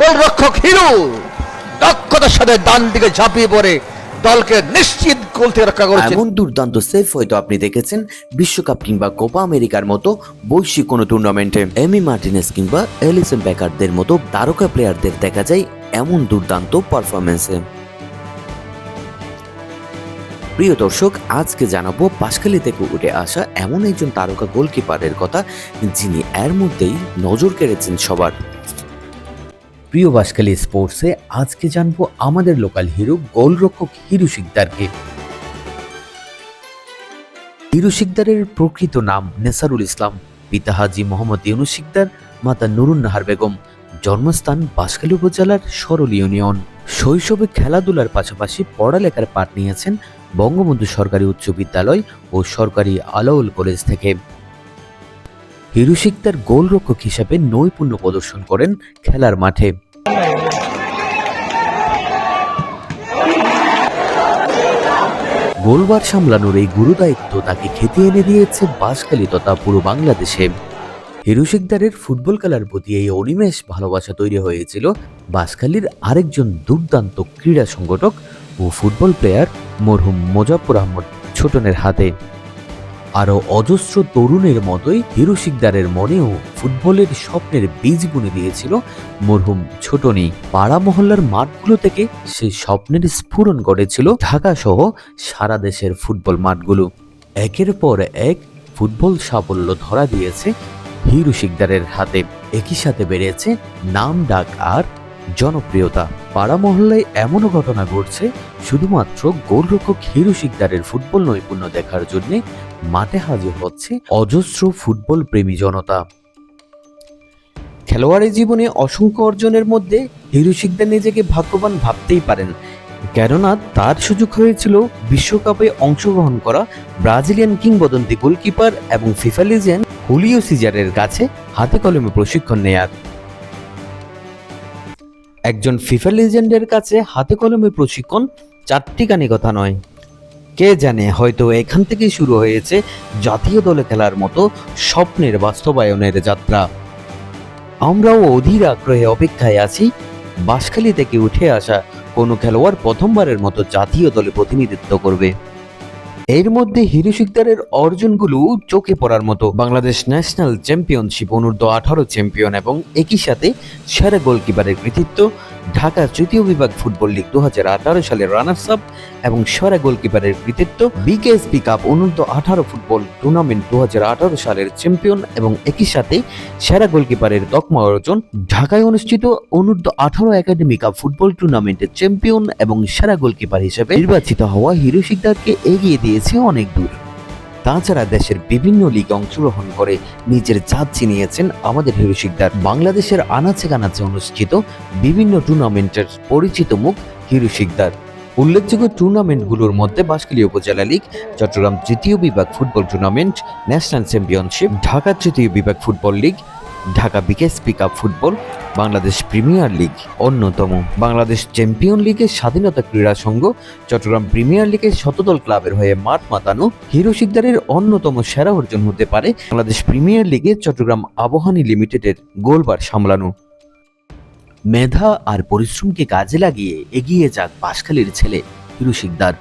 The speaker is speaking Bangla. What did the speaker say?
গোলরক্ষক হিরো দক্ষতার সাথে ডান দিকে ঝাঁপিয়ে পড়ে দলকে নিশ্চিত গোল থেকে রক্ষা করেছেন। এমন দুর্দান্ত সেফ হয়তো আপনি দেখেছেন বিশ্বকাপ কিংবা কোপা আমেরিকার মতো বৈশ্বিক কোনো টুর্নামেন্টে। এমি মার্টিনেস কিংবা এলিসন ব্যাকারদের মতো তারকা প্লেয়ারদের দেখা যায় এমন দুর্দান্ত পারফরমেন্সে প্রিয় দর্শক, আজকে জানাব পাশখালি থেকে উঠে আসা এমন একজন তারকা গোলকিপারের কথা যিনি এর মধ্যেই নজর কেড়েছেন সবার। প্রিয় বাসকালী স্পোর্টসে আজকে জানব আমাদের লোকাল হিরো, গোলরক্ষক হিরু শিকদারকে। হিরু শিকদারের প্রকৃত নাম নেসারুল ইসলাম, পিতা হাজি মোহাম্মদ ইউনুস শিকদার, মাতা নুরুন নাহার বেগম, জন্মস্থান বাসকালী উপজেলার সরল ইউনিয়ন। শৈশবে খেলাধুলার পাশাপাশি পড়ালেখার পাঠ নিয়েছেন বঙ্গবন্ধু সরকারি উচ্চ বিদ্যালয় ও সরকারি আলাউল কলেজ থেকে। হিরু শিকদার গোলরক্ষক হিসাবে নৈপুণ্য প্রদর্শন করেন খেলার মাঠে। গোলবার সামলানোর এই গুরুদায়িত্ব তাকে খেতে এনে দিয়েছে বাসখালী তথা পুরো বাংলাদেশে। হিরু শিকদারের ফুটবল খেলার প্রতি এই অনিমেষ ভালোবাসা তৈরি হয়েছিল বাসখালীর আরেকজন দুর্দান্ত ক্রীড়া সংগঠক ও ফুটবল প্লেয়ার মরহুম মোজাফর আহমদ ছোটনের হাতে। আরও অজস্র তরুণের মতোই হিরু শিকদারের মনেও ফুটবলের স্বপ্নের বীজ বুনে দিয়েছিল মরহুম ছোটনি। পাড়া মহল্লার মাঠগুলো থেকে সেই স্বপ্নের স্ফুরণ ঘটেছিল ঢাকা সহ সারা দেশের ফুটবল মাঠগুলো। একের পর এক ফুটবল সাফল্য ধরা দিয়েছে হিরু শিকদারের হাতে। একই সাথে বেড়েছে নাম ডাক আর জনপ্রিয়তা। পাড়া মহল্লায় এমনও ঘটনা ঘটছে, শুধুমাত্র গোলরক্ষক হিরু শিকদারের ফুটবল নৈপুণ্য দেখার জন্য মাঠে হাজির হচ্ছে অজস্র ফুটবল প্রেমী জনতা। খেলোয়াড়ি জীবনে অসংখ্য অর্জনের মধ্যে হিরু শিকদার নিজেকে ভাগ্যবান ভাবতেই পারেন। কেননা তার সুযোগ হয়েছিল বিশ্বকাপে অংশগ্রহণ করা ব্রাজিলিয়ান কিংবদন্তি গোলকিপার এবং ফিফা লিজেন্ড হুলিও সিজারের কাছে হাতে কলমে প্রশিক্ষণ নেয়ার। একজন ফিফা লিজেন্ডের কাছে হাতে কলমে প্রশিক্ষণ চারটি কানি কথা নয়। কে জানে হয়তো এখান থেকেই শুরু হয়েছে জাতীয় দলে খেলার মতো স্বপ্নের বাস্তবায়নের যাত্রা। আমরাও অধীর আগ্রহে অপেক্ষায় আছি। বাঁশখালী থেকে উঠে আসা কোনো খেলোয়াড় প্রথমবারের মতো জাতীয় দলে প্রতিনিধিত্ব করবে। এর মধ্যে হিরু শিকদারের অর্জনগুলো চোখে পড়ার মতো। বাংলাদেশ ন্যাশনাল চ্যাম্পিয়নশিপ অনূর্ধ্ব আঠারো চ্যাম্পিয়ন এবং একই সাথে সেরা গোলকিপারের কৃতিত্ব ঢাকা তৃতীয় বিভাগ ফুটবল লিগ দু হাজার সালের রানার্স আপ এবং সেরা গোলকিপারের কৃতিত্ব, বিকেএসপি কাপ অনূর্ধ্ব আঠারো ফুটবল টুর্নামেন্ট দু হাজার আঠারো সালের চ্যাম্পিয়ন এবং একই সাথে সেরা গোলকিপারের তকমা অর্জন, ঢাকায় অনুষ্ঠিত অনূর্ধ্ব আঠারো একাডেমি কাপ ফুটবল টুর্নামেন্টের চ্যাম্পিয়ন এবং সেরা গোলকিপার হিসেবে নির্বাচিত হওয়া হিরো শিকদারকে এগিয়ে দিয়েছে অনেক দূর। তাছাড়া দেশের বিভিন্ন লিগে অংশগ্রহণ করে নিজের জাত চিনিয়েছেন আমাদের হিরো শিকদার। বাংলাদেশের আনাচে কানাচে অনুষ্ঠিত বিভিন্ন টুর্নামেন্টের পরিচিত মুখ হিরো শিকদার। উল্লেখযোগ্য টুর্নামেন্টগুলোর মধ্যে বাঁশখালী উপজেলা লীগ, চট্টগ্রাম তৃতীয় বিভাগ football tournament, national championship, Dhaka তৃতীয় বিভাগ football league Dhaka বিকেস pick up football Bangladesh premier league অন্যতম বাংলাদেশ চ্যাম্পিয়ন লিগের স্বাধীনতা ক্রীড়া সংঘ, চট্টগ্রাম প্রিমিয়ার লিগের শতদল ক্লাবের হয়ে মাঠ মাতানো হিরো সিকদারের অন্যতম সেরা অর্জন হতে পারে বাংলাদেশ প্রিমিয়ার লিগে চট্টগ্রাম আবহানী লিমিটেডের গোলবার সামলানো। মেধা আর পরিশ্রমকে কাজে লাগিয়ে এগিয়ে যাক বাঁশখালীর ছেলে হিরু সিকদার